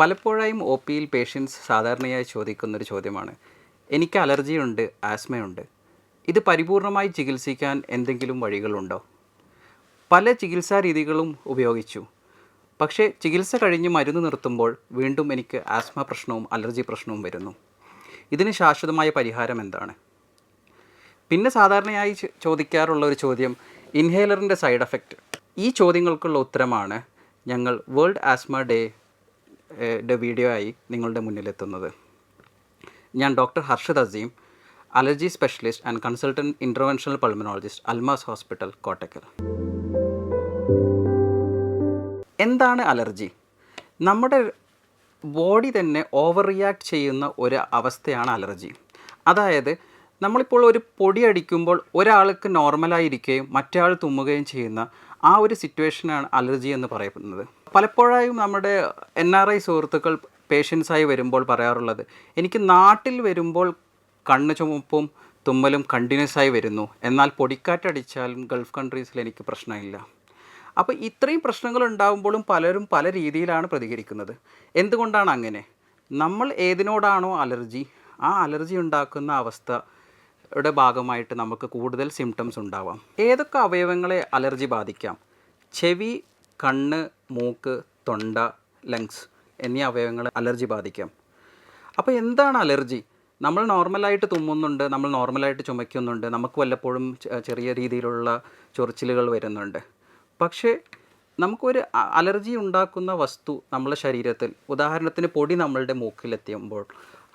പലപ്പോഴായും O പിയിൽ patients സാധാരണയായി ചോദിക്കുന്നൊരു ചോദ്യമാണ് എനിക്ക് അലർജിയുണ്ട് ആസ്മയുണ്ട് ഇത് പരിപൂർണമായി ചികിത്സിക്കാൻ എന്തെങ്കിലും വഴികളുണ്ടോ? പല ചികിത്സാ രീതികളും ഉപയോഗിച്ചു. പക്ഷേ ചികിത്സ കഴിഞ്ഞ് മരുന്ന് നിർത്തുമ്പോൾ വീണ്ടും എനിക്ക് ആസ്മ പ്രശ്നവും അലർജി പ്രശ്നവും വരുന്നു. ഇതിന് ശാശ്വതമായ പരിഹാരം എന്താണ്? പിന്നെ സാധാരണയായി ചോദിക്കാറുള്ള ഒരു ചോദ്യം ഇൻഹേലറിന്റെ സൈഡ് എഫക്റ്റ്. ഈ ചോദ്യങ്ങൾക്കുള്ള ഉത്തരമാണ് ഞങ്ങൾ വേൾഡ് ആസ്മ ഡേ വീഡിയോ ആയി നിങ്ങളുടെ മുന്നിലെത്തുന്നത്. ഞാൻ doctor Harshad Azeem allergy specialist and consultant interventional pulmonologist Almas hospital Kottakkal. എന്താണ് അലർജി നമ്മുടെ ബോഡി തന്നെ ഓവർ റിയാക്ട് ചെയ്യുന്ന ഒരു അവസ്ഥയാണ് അലർജി അതായത് നമ്മളിപ്പോൾ ഒരു പൊടി അടിക്കുമ്പോൾ ഒരാൾക്ക് നോർമലായിരിക്കുകയും മറ്റേ ആൾ തുമ്മുകയും ചെയ്യുന്ന ആ ഒരു സിറ്റുവേഷനാണ് അലർജി എന്ന് പറയുന്നത് പലപ്പോഴായും നമ്മുടെ എൻ ആർ ഐ സുഹൃത്തുക്കൾ പേഷ്യൻസായി വരുമ്പോൾ പറയാറുള്ളത് എനിക്ക് നാട്ടിൽ വരുമ്പോൾ കണ്ണ് ചുമപ്പും തുമ്മലും കണ്ടിന്യൂസ് ആയി വരുന്നു. എന്നാൽ പൊടിക്കാറ്റടിച്ചാലും ഗൾഫ് കൺട്രീസിൽ എനിക്ക് പ്രശ്നമില്ല. അപ്പോൾ ഇത്രയും പ്രശ്നങ്ങൾ ഉണ്ടാകുമ്പോഴും പലരും പല രീതിയിലാണ് പ്രതികരിക്കുന്നത്. എന്തുകൊണ്ടാണ് അങ്ങനെ? നമ്മൾ ഏതിനോടാണോ അലർജി? ആ അലർജി ഉണ്ടാക്കുന്ന അവസ്ഥയുടെ ഭാഗമായിട്ട് നമുക്ക് കൂടുതൽ സിംറ്റംസ് ഉണ്ടാവാം. ഏതൊക്കെ അവയവങ്ങളെ അലർജി ബാധിക്കാം? ചെവി കണ്ണ് മൂക്ക് തൊണ്ട ലങ്സ് എന്നീ അവയവങ്ങളെ അലർജി ബാധിക്കാം. അപ്പോൾ എന്താണ് അലർജി നമ്മൾ നോർമലായിട്ട് തുമ്മുന്നുണ്ട് നമ്മൾ നോർമലായിട്ട് ചുമയ്ക്കുന്നുണ്ട് നമുക്ക് വല്ലപ്പോഴും ചെറിയ രീതിയിലുള്ള ചൊറിച്ചിലുകൾ വരുന്നുണ്ട്. പക്ഷേ നമുക്കൊരു അലർജി ഉണ്ടാക്കുന്ന വസ്തു നമ്മുടെ ശരീരത്തിൽ ഉദാഹരണത്തിന് പൊടി നമ്മളുടെ മൂക്കിലെത്തിയുമ്പോൾ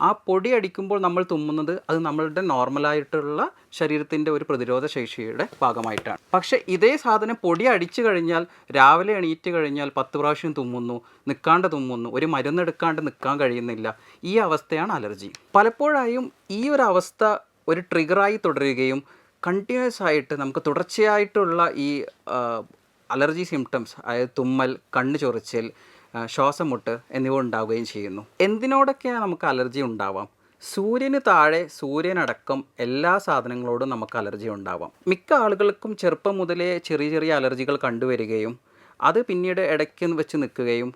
ആ പൊടി അടിക്കുമ്പോൾ നമ്മൾ തുമ്മുന്നത് അത് നമ്മളുടെ നോർമലായിട്ടുള്ള ശരീരത്തിന്റെ ഒരു പ്രതിരോധ ശേഷിയുടെ ഭാഗമായിട്ടാണ്. പക്ഷേ ഇതേ സാധനം പൊടി അടിച്ചു കഴിഞ്ഞാൽ രാവിലെ എണീറ്റ് കഴിഞ്ഞാൽ പത്ത് പ്രാവശ്യം തുമ്മുന്നു നിൽക്കാണ്ട് തുമ്മുന്നു ഒരു മരുന്നെടുക്കാണ്ട് നിൽക്കാൻ കഴിയുന്നില്ല. ഈ അവസ്ഥയാണ് അലർജി. പലപ്പോഴായും ഈ ഒരു അവസ്ഥ ഒരു ട്രിഗറായി തുടരുകയും കണ്ടിന്യൂസ് ആയിട്ട് നമുക്ക് തുടർച്ചയായിട്ടുള്ള ഈ അലർജി സിംറ്റംസ് അതായത് തുമ്മൽ കണ്ണ് ചൊറിച്ചൽ ശ്വാസമുട്ട് എന്നിവ ഉണ്ടാവുകയും ചെയ്യുന്നു. എന്തിനോടൊക്കെയാണ് നമുക്ക് അലർജി ഉണ്ടാവാം? സൂര്യന് താഴെ സൂര്യനടക്കം എല്ലാ സാധനങ്ങളോടും നമുക്ക് അലർജി ഉണ്ടാവാം. മിക്ക ആളുകൾക്കും ചെറുപ്പം മുതലേ ചെറിയ ചെറിയ അലർജികൾ കണ്ടുവരികയും അത് പിന്നീട് ഇടയ്ക്ക് വെച്ച് നിൽക്കുകയും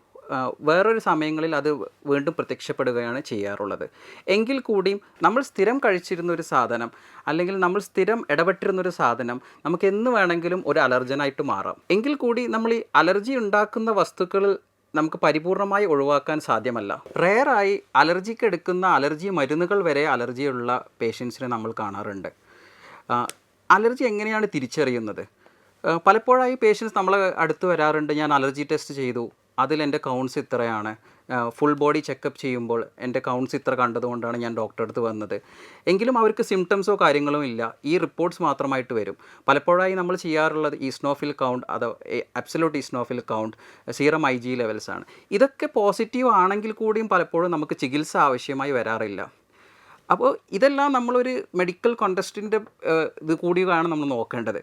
വേറൊരു സമയങ്ങളിൽ അത് വീണ്ടും പ്രത്യക്ഷപ്പെടുകയാണ് ചെയ്യാറുള്ളത്. എങ്കിൽ കൂടിയും നമ്മൾ സ്ഥിരം കഴിച്ചിരുന്ന ഒരു സാധനം അല്ലെങ്കിൽ നമ്മൾ സ്ഥിരം ഇടപെട്ടിരുന്ന ഒരു സാധനം നമുക്ക് എന്ന് വേണമെങ്കിലും ഒരു അലർജനായിട്ട് മാറാം. എങ്കിൽ കൂടി നമ്മൾ ഈ അലർജി ഉണ്ടാക്കുന്ന വസ്തുക്കൾ നമുക്ക് പരിപൂർണമായി ഒഴിവാക്കാൻ സാധ്യമല്ല. റെയറായി അലർജിക്ക് എടുക്കുന്ന അലർജി മരുന്നുകൾ വരെ അലർജിയുള്ള പേഷ്യൻസിനെ നമ്മൾ കാണാറുണ്ട്. അലർജി എങ്ങനെയാണ് തിരിച്ചറിയുന്നത്? പലപ്പോഴായി പേഷ്യൻസ് നമ്മളെ അടുത്ത് വരാറുണ്ട് ഞാൻ അലർജി ടെസ്റ്റ് ചെയ്തു അതിൽ എന്റെ കൗണ്ട്സ് ഇത്രയാണ് ഫുൾ ബോഡി ചെക്കപ്പ് ചെയ്യുമ്പോൾ എന്റെ കൗണ്ട്സ് ഇത്ര കണ്ടതുകൊണ്ടാണ് ഞാൻ ഡോക്ടറെ അടുത്ത് വന്നത്. എങ്കിലും അവർക്ക് സിംറ്റംസോ കാര്യങ്ങളോ ഇല്ല. ഈ റിപ്പോർട്ട്സ് മാത്രമായിട്ട് വരും. പലപ്പോഴായി നമ്മൾ ചെയ്യാറുള്ളത് ഈസ്നോഫിൽ കൗണ്ട് അഥവാ absolute eosinophil count serum I G levels ആണ്. ഇതൊക്കെ പോസിറ്റീവ് ആണെങ്കിൽ കൂടിയും പലപ്പോഴും നമുക്ക് ചികിത്സ ആവശ്യമായി വരാറില്ല. അപ്പോൾ ഇതെല്ലാം നമ്മളൊരു മെഡിക്കൽ കോണ്ടസ്റ്റിന്റെ ഇത് കൂടിയാണ് നമ്മൾ നോക്കേണ്ടത്.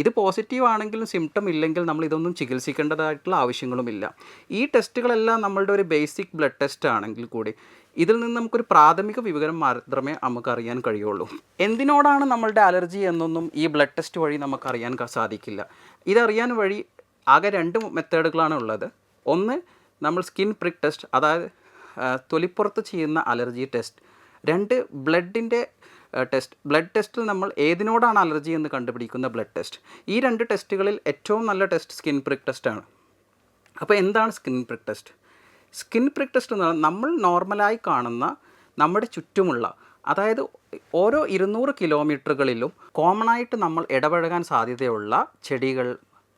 ഇത് പോസിറ്റീവ് ആണെങ്കിലും സിംറ്റം ഇല്ലെങ്കിൽ നമ്മൾ ഇതൊന്നും ചികിത്സിക്കേണ്ടതായിട്ടുള്ള ആവശ്യങ്ങളുമില്ല. ഈ ടെസ്റ്റുകളെല്ലാം നമ്മളുടെ ഒരു ബേസിക് ബ്ലഡ് ടെസ്റ്റ് ആണെങ്കിൽ കൂടി ഇതിൽ നിന്ന് നമുക്കൊരു പ്രാഥമിക വിവരം മാത്രമേ നമുക്ക് അറിയാൻ കഴിയുള്ളൂ. എന്തിനോടാണ് നമ്മളുടെ അലർജി എന്നൊന്നും ഈ ബ്ലഡ് ടെസ്റ്റ് വഴി നമുക്ക് അറിയാൻ സാധിക്കില്ല. ഇതറിയാൻ വഴി ആകെ രണ്ട് മെത്തേഡുകളാണ് ഉള്ളത്. ഒന്ന് നമ്മൾ സ്കിൻ പ്രിക് ടെസ്റ്റ് അതായത് തൊലിപ്പുറത്ത് ചെയ്യുന്ന അലർജി ടെസ്റ്റ് രണ്ട് ബ്ലഡിന്റെ ടെസ്റ്റ് ബ്ലഡ് ടെസ്റ്റിൽ നമ്മൾ ഏതിനോടാണ് അലർജി എന്ന് കണ്ടുപിടിക്കുന്ന ബ്ലഡ് ടെസ്റ്റ് ഈ രണ്ട് ടെസ്റ്റുകളിൽ ഏറ്റവും നല്ല ടെസ്റ്റ് സ്കിൻ പ്രിക് ടെസ്റ്റാണ് അപ്പോൾ എന്താണ് skin prick test skin prick test എന്ന് പറഞ്ഞാൽ നമ്മൾ നോർമലായി കാണുന്ന നമ്മുടെ ചുറ്റുമുള്ള അതായത് ഓരോ ഇരുന്നൂറ് കിലോമീറ്ററുകളിലും കോമൺ ആയിട്ട് നമ്മൾ ഇടപഴകാൻ സാധ്യതയുള്ള ചെടികൾ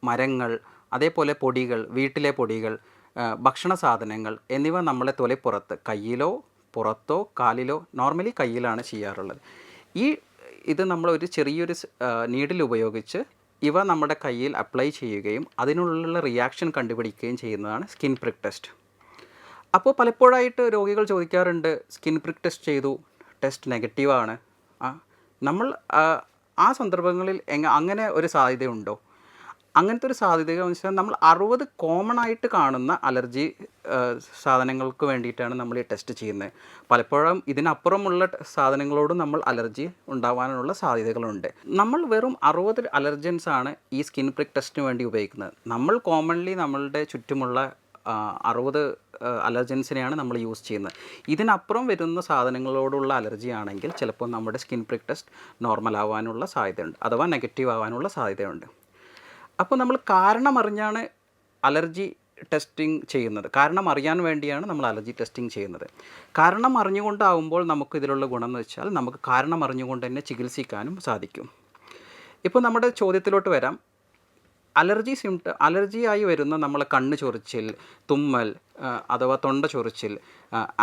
മരങ്ങൾ അതേപോലെ പൊടികൾ വീട്ടിലെ പൊടികൾ ഭക്ഷണ സാധനങ്ങൾ എന്നിവ നമ്മളെ തൊലിപ്പുറത്ത് കയ്യിലോ പുറത്തോ കാലിലോ നോർമലി കയ്യിലാണ് ചെയ്യാറുള്ളത്. ഈ ഇത് നമ്മൾ ഒരു ചെറിയൊരു നീഡിൽ ഉപയോഗിച്ച് ഇവ നമ്മുടെ കയ്യിൽ അപ്ലൈ ചെയ്യുകയും അതിനുള്ള റിയാക്ഷൻ കണ്ടുപിടിക്കുകയും ചെയ്യുന്നതാണ് സ്കിൻ പ്രിക് ടെസ്റ്റ് അപ്പോൾ പലപ്പോഴായിട്ട് രോഗികൾ ചോദിക്കാറുണ്ട് സ്കിൻ പ്രിക് ടെസ്റ്റ് ചെയ്തു ടെസ്റ്റ് നെഗറ്റീവാണ് നമ്മൾ ആ, ആ സന്ദർഭങ്ങളിൽ എങ്ങ അങ്ങനെ ഒരു സാധ്യതയുണ്ടോ? അങ്ങനത്തെ ഒരു സാധ്യത എന്ന് വെച്ചാൽ നമ്മൾ അറുപത് കോമൺ ആയിട്ട് കാണുന്ന അലർജി സാധനങ്ങൾക്ക് വേണ്ടിയിട്ടാണ് നമ്മൾ ഈ ടെസ്റ്റ് ചെയ്യുന്നത്. പലപ്പോഴും ഇതിനപ്പുറമുള്ള സാധനങ്ങളോടും നമ്മൾ അലർജി ഉണ്ടാവാനുള്ള സാധ്യതകളുണ്ട്. നമ്മൾ വെറും അറുപത് അലർജൻസ് ആണ് ഈ സ്കിൻ പ്രിക് ടെസ്റ്റിന് വേണ്ടി ഉപയോഗിക്കുന്നത്. നമ്മൾ കോമൺലി നമ്മളുടെ ചുറ്റുമുള്ള അറുപത് അലർജൻസിനെയാണ് നമ്മൾ യൂസ് ചെയ്യുന്നത്. ഇതിനപ്പുറം വരുന്ന സാധനങ്ങളോടുള്ള അലർജി ആണെങ്കിൽ ചിലപ്പോൾ നമ്മുടെ സ്കിൻ പ്രിക് ടെസ്റ്റ് നോർമൽ ആവാനുള്ള സാധ്യതയുണ്ട്. അഥവാ നെഗറ്റീവ് ആവാനുള്ള സാധ്യതയുണ്ട്. അപ്പോൾ നമ്മൾ കാരണം അറിഞ്ഞാണ് അലർജി ടെസ്റ്റിംഗ് ചെയ്യുന്നത്. കാരണം അറിയാൻ വേണ്ടിയാണ് നമ്മൾ അലർജി ടെസ്റ്റിംഗ് ചെയ്യുന്നത്. കാരണം അറിഞ്ഞുകൊണ്ടാവുമ്പോൾ നമുക്ക് ഇതിലുള്ള ഗുണം എന്ന് വെച്ചാൽ നമുക്ക് കാരണം അറിഞ്ഞുകൊണ്ട് തന്നെ ചികിത്സിക്കാനും സാധിക്കും. ഇപ്പോൾ നമ്മുടെ ചോദ്യത്തിലോട്ട് വരാം. അലർജി സിംറ്റ ആയി വരുന്ന നമ്മളെ കണ്ണ് ചൊറിച്ചിൽ തുമ്മൽ അഥവാ തൊണ്ട ചൊറിച്ചിൽ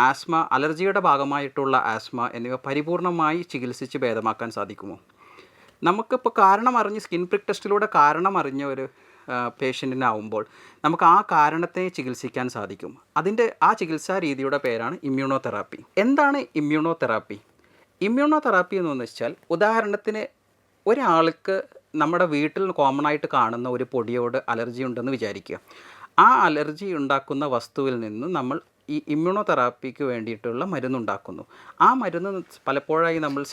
ആസ്മ അലർജിയുടെ ഭാഗമായിട്ടുള്ള ആസ്മ എന്നിവ പരിപൂർണമായി ചികിത്സിച്ച് ഭേദമാക്കാൻ സാധിക്കുമോ? നമുക്കിപ്പോൾ കാരണം അറിഞ്ഞ് സ്കിൻ പ്രിക് ടെസ്റ്റിലൂടെ കാരണം അറിഞ്ഞ ഒരു പേഷ്യന്റിനാവുമ്പോൾ നമുക്ക് ആ കാരണത്തെ ചികിത്സിക്കാൻ സാധിക്കും. അതിന്റെ ആ ചികിത്സാ രീതിയുടെ പേരാണ് ഇമ്മ്യൂണോ തെറാപ്പി എന്താണ് ഇമ്മ്യൂണോ തെറാപ്പി ഇമ്മ്യൂണോ തെറാപ്പി എന്ന് വെച്ചാൽ ഉദാഹരണത്തിന് ഒരാൾക്ക് നമ്മുടെ വീട്ടിൽ കോമൺ ആയിട്ട് കാണുന്ന ഒരു പൊടിയോട് അലർജി ഉണ്ടെന്ന് വിചാരിക്കുക. ആ അലർജി ഉണ്ടാക്കുന്ന വസ്തുവിൽ നിന്ന് നമ്മൾ ഈ ഇമ്മ്യൂണോ തെറാപ്പിക്ക് വേണ്ടിയിട്ടുള്ള മരുന്നുണ്ടാക്കുന്നു. ആ മരുന്ന് പലപ്പോഴായി നമ്മൾ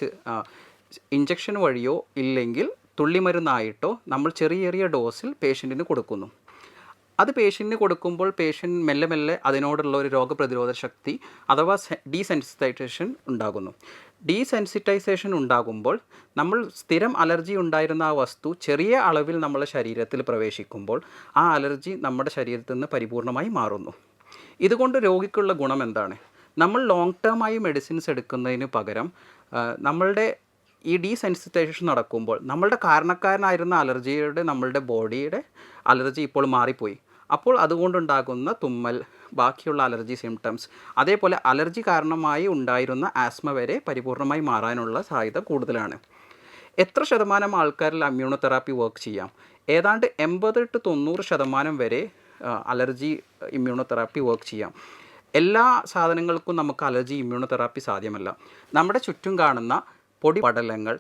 ഇഞ്ചക്ഷൻ വഴിയോ ഇല്ലെങ്കിൽ തുള്ളിമരുന്നായിട്ടോ നമ്മൾ ചെറിയ ചെറിയ ഡോസിൽ പേഷ്യന്റിന് കൊടുക്കുന്നു. അത് പേഷ്യന്റിന് കൊടുക്കുമ്പോൾ പേഷ്യന്റ് മെല്ലെ മെല്ലെ അതിനോടുള്ള ഒരു രോഗപ്രതിരോധ ശക്തി അഥവാ ഡീസെൻസിറ്റൈസേഷൻ ഉണ്ടാകുന്നു. ഡീസെൻസിറ്റൈസേഷൻ ഉണ്ടാകുമ്പോൾ നമ്മൾ സ്ഥിരം അലർജി ഉണ്ടായിരുന്ന ആ വസ്തു ചെറിയ അളവിൽ നമ്മളെ ശരീരത്തിൽ പ്രവേശിക്കുമ്പോൾ ആ അലർജി നമ്മുടെ ശരീരത്തിൽ നിന്ന് പരിപൂർണമായി മാറുന്നു. ഇതുകൊണ്ട് രോഗിക്കുള്ള ഗുണം എന്താണ്? നമ്മൾ ലോങ് ടേമായി മെഡിസിൻസ് എടുക്കുന്നതിന് പകരം നമ്മളുടെ ഈ ഡീസെൻസിറ്റൈസേഷൻ നടക്കുമ്പോൾ നമ്മളുടെ കാരണക്കാരനായിരുന്ന അലർജിയുടെ നമ്മളുടെ ബോഡിയുടെ അലർജി ഇപ്പോൾ മാറിപ്പോയി. അപ്പോൾ അതുകൊണ്ടുണ്ടാകുന്ന തുമ്മൽ ബാക്കിയുള്ള അലർജി സിംറ്റംസ് അതേപോലെ അലർജി കാരണമായി ഉണ്ടായിരുന്ന ആസ്മ വരെ പരിപൂർണമായി മാറാനുള്ള സാധ്യത കൂടുതലാണ്. എത്ര ശതമാനം ആൾക്കാരിൽ ഇമ്മ്യൂണോതെറാപ്പി വർക്ക് ചെയ്യാം? ഏതാണ്ട് എൺപത് ടു തൊണ്ണൂറ് ശതമാനം വരെ അലർജി ഇമ്മ്യൂണോതെറാപ്പി വർക്ക് ചെയ്യാം. എല്ലാ സാധനങ്ങൾക്കും നമുക്ക് അലർജി ഇമ്മ്യൂണോതെറാപ്പി സാധ്യമല്ല. നമ്മുടെ ചുറ്റും കാണുന്ന പൊടി പടലങ്ങൾ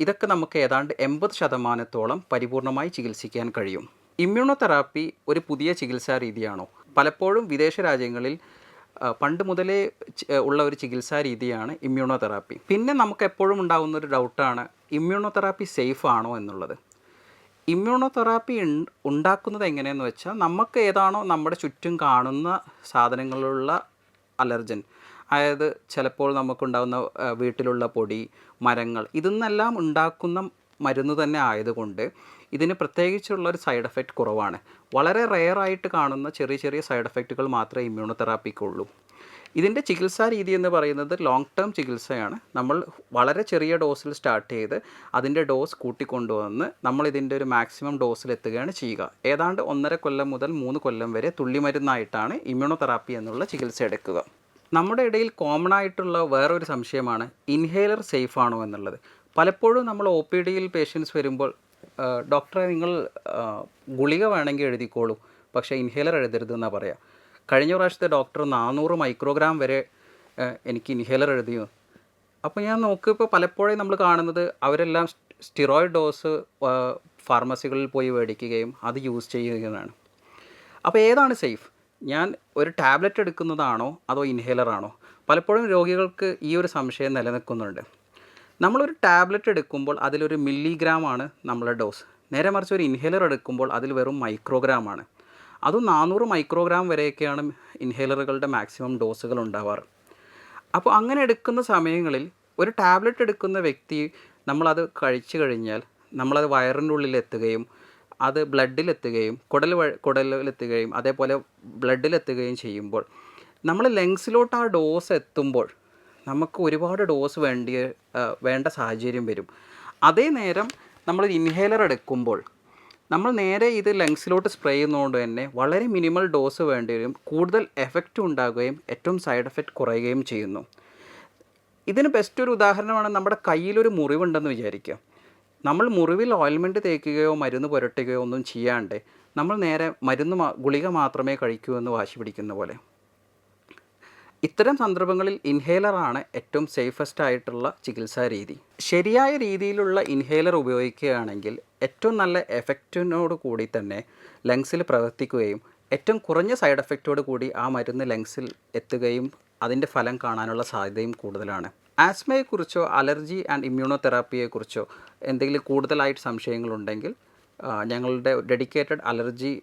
ഇതൊക്കെ നമുക്ക് ഏതാണ്ട് എൺപത് ശതമാനത്തോളം പരിപൂർണമായി ചികിത്സിക്കാൻ കഴിയും. ഇമ്മ്യൂണോതെറാപ്പി ഒരു പുതിയ ചികിത്സാ രീതിയാണോ? പലപ്പോഴും വിദേശ രാജ്യങ്ങളിൽ പണ്ട് മുതലേ ഉള്ള ഒരു ചികിത്സാ രീതിയാണ് ഇമ്മ്യൂണോതെറാപ്പി. പിന്നെ നമുക്ക് എപ്പോഴും ഉണ്ടാകുന്ന ഒരു ഡൗട്ടാണ് ഇമ്മ്യൂണോതെറാപ്പി സേഫ് ആണോ എന്നുള്ളത്. ഇമ്മ്യൂണോതെറാപ്പി ഉണ്ടാക്കുന്നത് എങ്ങനെയെന്ന് വെച്ചാൽ നമുക്ക് ഏതാണോ നമ്മുടെ ചുറ്റും കാണുന്ന സാധനങ്ങളിലുള്ള അലർജൻ അതായത് ചിലപ്പോൾ നമുക്കുണ്ടാകുന്ന വീട്ടിലുള്ള പൊടി മരങ്ങൾ ഇതിന്നെല്ലാം ഉണ്ടാക്കുന്ന മരുന്ന് തന്നെ ആയതുകൊണ്ട് ഇതിന് പ്രത്യേകിച്ചുള്ളൊരു സൈഡ് എഫക്റ്റ് കുറവാണ്. വളരെ റെയറായിട്ട് കാണുന്ന ചെറിയ ചെറിയ സൈഡ് എഫക്റ്റുകൾ മാത്രമേ ഇമ്മ്യൂണോതെറാപ്പിക്കുള്ളൂ. ഇതിന്റെ ചികിത്സാ രീതി എന്ന് പറയുന്നത് ലോങ് ടേം ചികിത്സയാണ്. നമ്മൾ വളരെ ചെറിയ ഡോസിൽ സ്റ്റാർട്ട് ചെയ്ത് അതിന്റെ ഡോസ് കൂട്ടിക്കൊണ്ടുവന്ന് നമ്മൾ ഇതിന്റെ ഒരു മാക്സിമം ഡോസിൽ എത്തുകയാണ് ചെയ്യുക. ഏതാണ്ട് ഒന്നര കൊല്ലം മുതൽ മൂന്ന് കൊല്ലം വരെ തുള്ളിമരുന്നായിട്ടാണ് ഇമ്മ്യൂണോതെറാപ്പി എന്നുള്ള ചികിത്സ എടുക്കുക. നമ്മുടെ ഇടയിൽ കോമൺ ആയിട്ടുള്ള വേറൊരു സംശയമാണ് ഇൻഹേലർ സേഫ് ആണോ എന്നുള്ളത്. പലപ്പോഴും നമ്മൾ ഒ പി ഡിയിൽ പേഷ്യൻസ് വരുമ്പോൾ "ആ, ഡോക്ടറെ നിങ്ങൾ ഗുളിക വേണമെങ്കിൽ എഴുതിക്കോളൂ പക്ഷേ ഇൻഹേലർ എഴുതരുതെന്നാണ് പറയുക കഴിഞ്ഞ പ്രാവശ്യത്തെ ഡോക്ടർ നാനൂറ് മൈക്രോഗ്രാം വരെ എനിക്ക് ഇൻഹേലർ എഴുതിയോ അപ്പോൾ ഞാൻ നോക്കിയപ്പോൾ പലപ്പോഴും നമ്മൾ കാണുന്നത് അവരെല്ലാം സ്റ്റിറോയിഡ് ഡോസ് ഫാർമസികളിൽ പോയി മേടിക്കുകയും അത് യൂസ് ചെയ്യുകയുമാണ് അപ്പോൾ ഏതാണ് സേഫ് ഞാൻ ഒരു ടാബ്ലറ്റ് എടുക്കുന്നതാണോ അതോ ഇൻഹേലറാണോ പലപ്പോഴും രോഗികൾക്ക് ഈ ഒരു സംശയം നിലനിൽക്കുന്നുണ്ട്. നമ്മളൊരു ടാബ്ലറ്റ് എടുക്കുമ്പോൾ അതിലൊരു മില്ലിഗ്രാം ആണ് നമ്മളെ ഡോസ് നേരെ മറിച്ച് ഒരു ഇൻഹേലർ എടുക്കുമ്പോൾ അതിൽ വെറും മൈക്രോഗ്രാം ആണ്. അതും നാനൂറ് മൈക്രോഗ്രാം വരെയൊക്കെയാണ് ഇൻഹേലറുകളുടെ മാക്സിമം ഡോസുകൾ ഉണ്ടാവാറ്. അപ്പോൾ അങ്ങനെ എടുക്കുന്ന സമയങ്ങളിൽ ഒരു ടാബ്ലറ്റ് എടുക്കുന്ന വ്യക്തി നമ്മളത് കഴിച്ചു കഴിഞ്ഞാൽ നമ്മളത് വയറിന്റെ ഉള്ളിൽ എത്തുകയും അത് ബ്ലഡിലെത്തുകയും കുടൽ കുടലിലെത്തുകയും അതേപോലെ ബ്ലഡിലെത്തുകയും ചെയ്യുമ്പോൾ നമ്മൾ ലങ്സിലോട്ട് ആ ഡോസ് എത്തുമ്പോൾ നമുക്ക് ഒരുപാട് ഡോസ് വേണ്ടിയ വേണ്ട സാഹചര്യം വരും. അതേ നേരം നമ്മൾ ഇൻഹേലർ എടുക്കുമ്പോൾ നമ്മൾ നേരെ ഇത് ലങ്സിലോട്ട് സ്പ്രേ ചെയ്യുന്നതുകൊണ്ട് തന്നെ വളരെ മിനിമൽ ഡോസ് വേണ്ടി വരും. കൂടുതൽ എഫക്റ്റ് ഉണ്ടാകുകയും ഏറ്റവും സൈഡ് എഫക്റ്റ് കുറയുകയും ചെയ്യുന്നു. ഇതിന് ബെസ്റ്റ് ഒരു ഉദാഹരണമാണ് നമ്മുടെ കയ്യിലൊരു മുറിവുണ്ടെന്ന് വിചാരിക്കുക. നമ്മൾ മുറിവിൽ ഓയിൽമെന്റ് തേക്കുകയോ മരുന്ന് പുരട്ടുകയോ ഒന്നും ചെയ്യാണ്ട് നമ്മൾ നേരെ മരുന്ന് ഗുളിക മാത്രമേ കഴിക്കൂ എന്ന് വാശി പിടിക്കുന്ന പോലെ. ഇത്തരം സന്ദർഭങ്ങളിൽ ഇൻഹേലറാണ് ഏറ്റവും സേഫസ്റ്റ് ആയിട്ടുള്ള ചികിത്സാ രീതി. ശരിയായ രീതിയിലുള്ള ഇൻഹേലർ ഉപയോഗിക്കുകയാണെങ്കിൽ ഏറ്റവും നല്ല എഫക്റ്റിനോട് കൂടി തന്നെ ലങ്സിൽ പ്രവർത്തിക്കുകയും ഏറ്റവും കുറഞ്ഞ സൈഡ് എഫക്റ്റോട് കൂടി ആ മരുന്ന് ലങ്സിൽ എത്തുകയും അതിന്റെ ഫലം കാണാനുള്ള സാധ്യതയും കൂടുതലാണ്. ആസ്മയെക്കുറിച്ചോ അലർജി ആൻഡ് ഇമ്മ്യൂണോ തെറാപ്പിയെക്കുറിച്ചോ എന്തെങ്കിലും കൂടുതലായിട്ട് സംശയങ്ങളുണ്ടെങ്കിൽ ഞങ്ങളുടെ dedicated allergy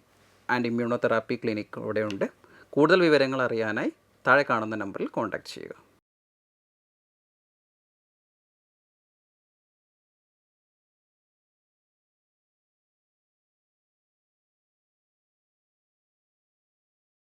and immunotherapy clinic ഇവിടെയുണ്ട്. കൂടുതൽ വിവരങ്ങൾ അറിയാനായി താഴെ കാണുന്ന നമ്പറിൽ കോൺടാക്റ്റ് ചെയ്യുക.